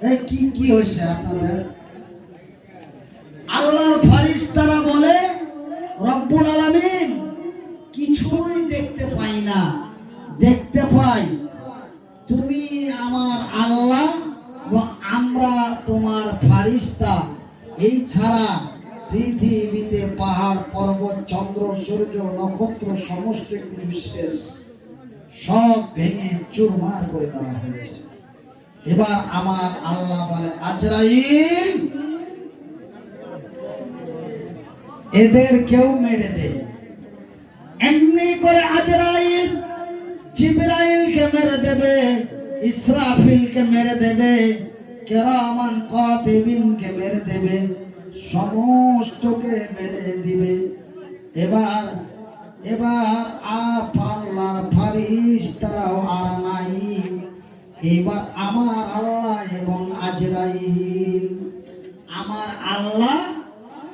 এই কি কি হয়েছে আপনাদের? আল্লাহর ফারিস্তারা বলে, রব্বুল আলামিন, কিছুই দেখতে পাই না। দেখতে পাই, তুমি আমার আল্লাহ এবং আমরা তোমার ফারিস্তা এই ছাড়া পৃথিবীতে পাহাড়, পর্বত, চন্দ্র, সূর্য, নক্ষত্র, সমস্ত কিছু শেষ। সব ভেঙে চুরমার করে দেওয়া হয়েছে। এবার আমার আল্লাহ বলে, আজরাইল, এদের কেউ মেরে দে। এমনি করে আজরাইল মেরে দেবে মেরে দেবে, কেরামান মেরে দেবে, সমস্তকে মেরে দিবে। এবার এবার আর পাল্লার ফারিস তারাও আর নাই। এবার আমার আল্লাহ এবং আজরাইল। আমার আল্লাহ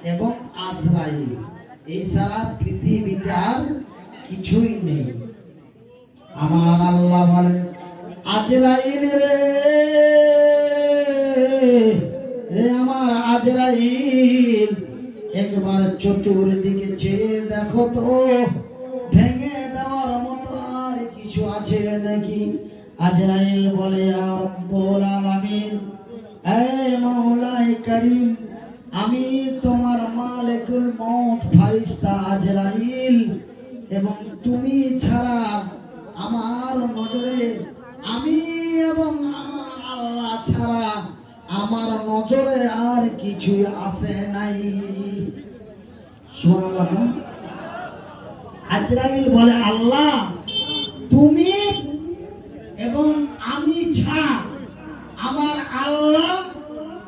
এবং আজরাইল। এই সারা পৃথিবীতে আর কিছুই নেই। আমার আল্লাহ বলেন, আজরাইল রে রে আমার আজরাইল, একবার চতুর্দিকে চেয়ে দেখো তো, ভেঙে দেওয়ার মতো আর কিছু আছে নাকি? আজরাইল বলে করিম, আমি তোমার মালিকুল মউত ফারিস্তা আজরাইল, এবং তুমি ছাড়া আমার নজরে আমি এবং আমার আল্লাহ ছাড়া আমার নজরে আর কিছু আসে নাই। আজরাইল বলে, আল্লাহ, তুমি এবং আমি ছাড়া আমার আল্লাহ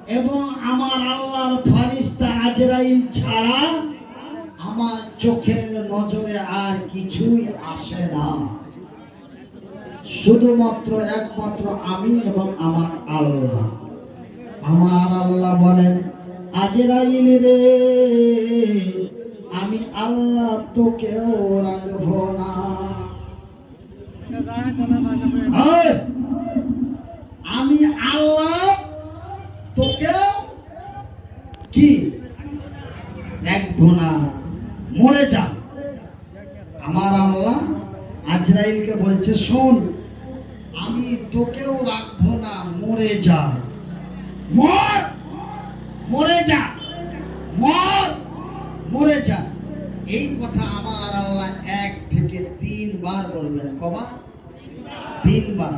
এবং আমার আল্লাহর ফারিস্তা আজরাইল ছাড়া আমার চোখের নজরে আর কিছুই আসে না। শুধুমাত্র একমাত্র আমি এবং আমার আল্লাহ। আমার আল্লাহ বলেন, আজরাইল রে, আমি আল্লাহ তোকেও রাখব না। আমি আল্লাহ তোকে কি? মরে যা। আমার আল্লাহ আজরাইলকে বলছে, শোন, আমি তোকেও রাখব না, মরে যা মর মরে যা এই কথা আমার আল্লাহ এক থেকে তিনবার বলবেন কবার তিনবার।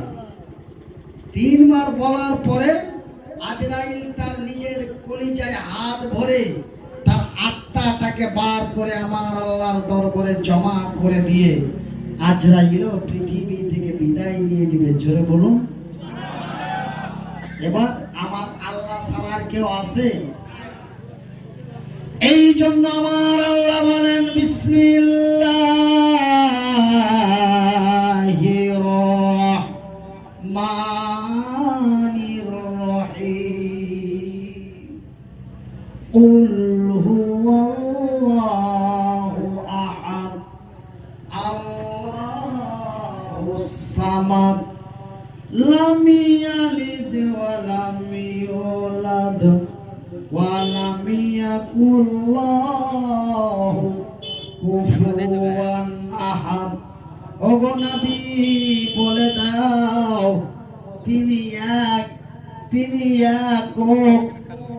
তিনবার বলার পরে আজরাইল তার নিজের কলিজায় হাত ভরে তার আত্মাটাকে বার করে আমার আল্লাহর দরবারে জমা করে দিয়ে আজরাইলও পৃথিবী থেকে বিদায় নিয়ে নিবে। জোরে বলুন। এবার আমার আল্লাহ ছাড়ার কেউ আছে? এই জন্য আমার আল্লাহ বলেন বিসমিল্লাহির রহমানির রহিম قل هو الله أحد الله الصمد لم يلد ولم يولد ولم يكن له কুফুয়ান আহাদ ওগো নবী বলে দাও তিনি এক, তিনি একক,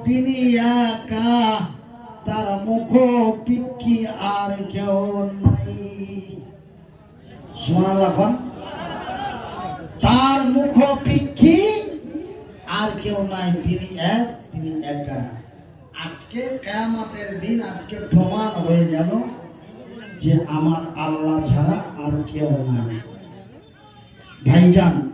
তিনি একা। তার মুখ পিক্ষি আর কেউ নাই। খান তার মুখ পিক্ষি আর কেউ নাই। তিনি এক, তিনি একা। আজকে কেয়ামতের দিন, আজকে প্রমাণ হয়ে গেল যে আমার আল্লাহ ছাড়া আর কেউ নাই। ভাইজান